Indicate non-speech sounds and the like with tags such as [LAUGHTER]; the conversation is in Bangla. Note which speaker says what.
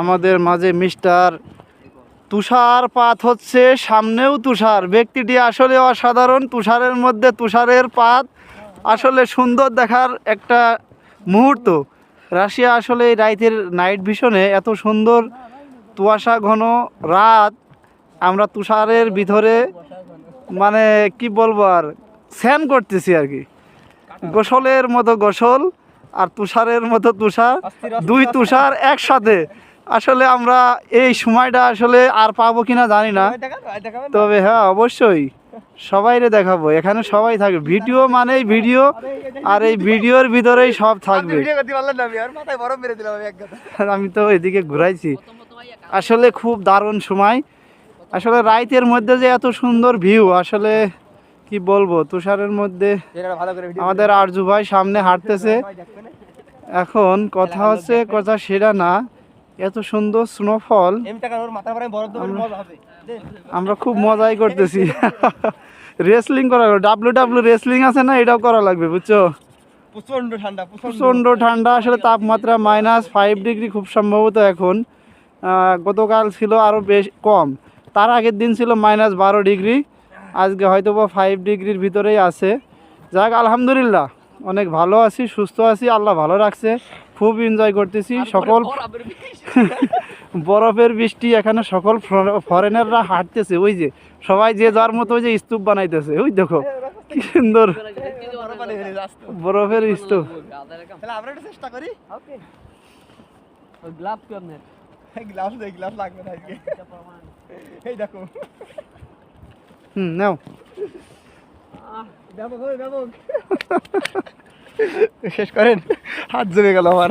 Speaker 1: আমাদের মাঝে মিস্টার তুষারপাত হচ্ছে, সামনেও তুষার। ব্যক্তিটি আসলে অসাধারণ, তুষারের মধ্যে তুষারের পাত আসলে সুন্দর দেখার একটা মুহূর্ত। রাশিয়া আসলে এই রাইতের নাইট ভিশনে এত সুন্দর, তুয়াশা ঘন রাত আমরা তুষারের ভিতরে মানে কি বলব আর স্যান করতেছি আর কি। গোসলের মতো গোসল। আর তুষারের মতো তুষার দুই তুষার একসাথে। আসলে আমরা এই সময়টা আসলে আর পাবো কিনা জানি না। তবে হ্যাঁ অবশ্যই। সবাইরে দেখাবো এখানে সবাই থাকবে। ভিডিও মানেই ভিডিও আর এই ভিডিওর ভিতরেই সব থাকবে। আমি তো এদিকে ঘুরাইছি। আসলে খুব দারুণ সময়। আসলে রাইতের মধ্যে যে এত সুন্দর ভিউ আসলে কি বলব তুষারের মধ্যে আমাদের আরজু ভাই সামনে হাঁটতেছে। এখন কথা হচ্ছে কথা সেটা না এত সুন্দর স্নোফল আমরা খুব মজাই করতেছি। [LAUGHS] রেসলিং করা ডাব্লিউ ডাব্লিউ রেসলিং আছে না এটাও করা লাগবে বুঝছ?
Speaker 2: প্রচণ্ড ঠান্ডা
Speaker 1: প্রচণ্ড। ঠান্ডা আসলে তাপমাত্রা মাইনাস ফাইভ ডিগ্রি খুব সম্ভবত এখন। গতকাল ছিল আরও বেশ কম। তার আগের দিন ছিল মাইনাস বারো ডিগ্রি আজকে হয়তো বা ফাইভ ডিগ্রির ভিতরেই আছে। যাক আলহামদুলিল্লাহ। অনেক ভালো আছি সুস্থ আছি আল্লাহ ভালো রাখছে। খুব এনজয় করতেছি। সকল [LAUGHS] বরফের বৃষ্টি। এখানে সকল ফরেনাররা হাঁটতেছে। ওই যে সবাই যে যার মতো ওই যে স্তূপ বানাইতেছে। ওই দেখো কি সুন্দর বরফের স্তূপ।
Speaker 2: তাহলে আমরা একটু চেষ্টা করি।
Speaker 3: গ্লাভ
Speaker 2: লাগবে না এই দেখো।
Speaker 1: Hum, não.
Speaker 2: Ah, dá uma. [LAUGHS] Deixa eu escorrer. Ah, desliga lá.